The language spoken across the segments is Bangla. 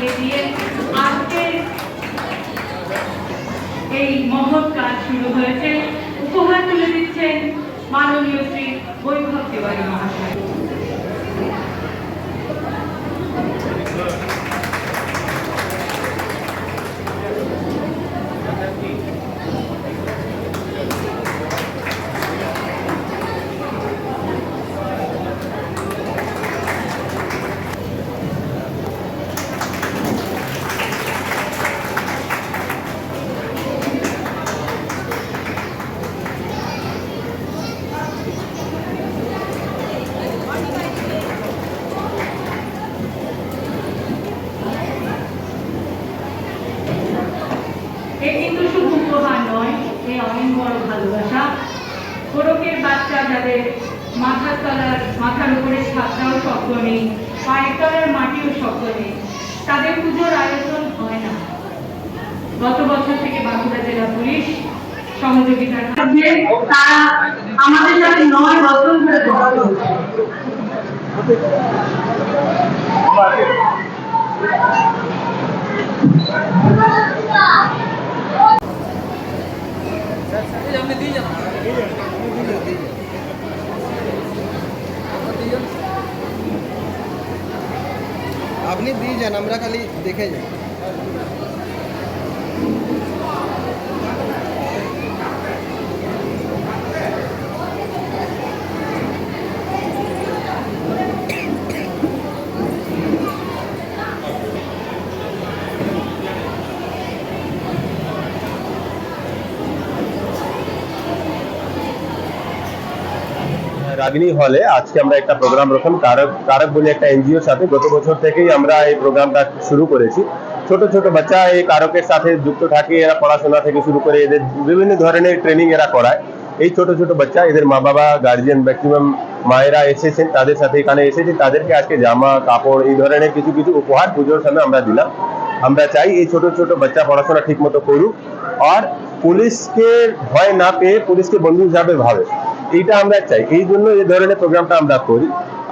তুলে দিয়ে আজকে এই মহৎ কাজ শুরু হয়েছে। উপহার তুলে দিচ্ছেন মাননীয় শ্রী বৈভব তিওয়ারি মহাশয়। এ কিন্তু শুধু উপহার নয়, এ অনেক বড় ভালোবাসা। কোরকের বাচ্চা যাদের মাথার তলার, মাথার উপরে ছাদটাও শক্ত নেই, পায়ের তলার মাটিও শক্ত নেই, তাদের পুজোর আয়োজন হয় না। গত বছর থেকে বাঁকুড়া জেলা পুলিশ সহযোগিতার তারা আমাদের সাথে নয় বছর ধরে যুক্ত যান আপনি দিয়ে যান আমরা খালি দেখে যাই রাগিনী হলে আজকে আমরা একটা প্রোগ্রাম রাখলাম কারক কারক বলে একটা এনজিওর সাথে। গত বছর থেকেই আমরা এই প্রোগ্রামটা শুরু করেছি। ছোট ছোট বাচ্চা এই কারকের সাথে যুক্ত থাকে, এরা পড়াশোনা থেকে শুরু করে এদের বিভিন্ন ধরনের ট্রেনিং এরা করায়। এই ছোট ছোট বাচ্চা, এদের মা বাবা গার্জিয়ান ম্যাক্সিমাম মায়েরা এসেছেন, তাদের সাথে এখানে এসেছে। তাদেরকে আজকে জামা, কাপড়, এই ধরনের কিছু কিছু উপহার পুজোর সময় আমরা দিলাম। আমরা চাই এই ছোট ছোট বাচ্চা পড়াশোনা ঠিক মতো করুক। আর পুলিশকে ভয় না পেয়ে পুলিশকে বন্ধু হিসাবে ভাবে। এইটা আমরা চাই। এই জন্য এই ধরনের প্রোগ্রামটা আমরা করি।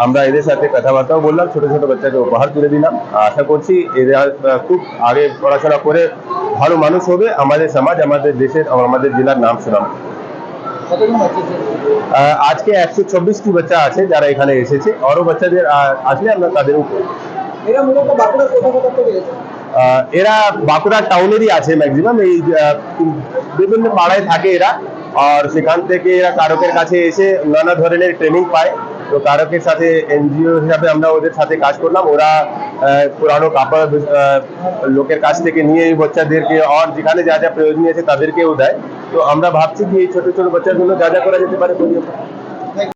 আমরা এদের সাথে কথাবার্তাও বললাম ছোট ছোট বাচ্চাকে উপহার তুলে দিলাম। আশা করছি এরা খুব আগে পড়াশোনা করে ভালো মানুষ হবে। আমাদের সমাজ আমাদের দেশের আমাদের জেলার নাম? আহ, আজকে একশো চব্বিশটি বাচ্চা আছে যারা এখানে এসেছে। আরও বাচ্চাদের আসলে আমরা তাদের উপর। এরা বাঁকুড়া টাউনেরই আছে ম্যাক্সিমাম। এই বিভিন্ন পাড়ায় থাকে এরা। আর সেখান থেকে এরা কারকের কাছে এসে নানা ধরনের ট্রেনিং পায়। তো কারকের সাথে এনজিও হিসাবে আমরা ওদের সাথে কাজ করলাম। ওরা পুরানো কাপড় লোকের কাছ থেকে নিয়ে এই বাচ্চাদেরকে আর যেখানে যা যা প্রয়োজনীয় আছে তাদেরকেও দেয়। তো আমরা ভাবছি কি এই ছোট ছোট বাচ্চাগুলো যা যা করা যেতে পারে।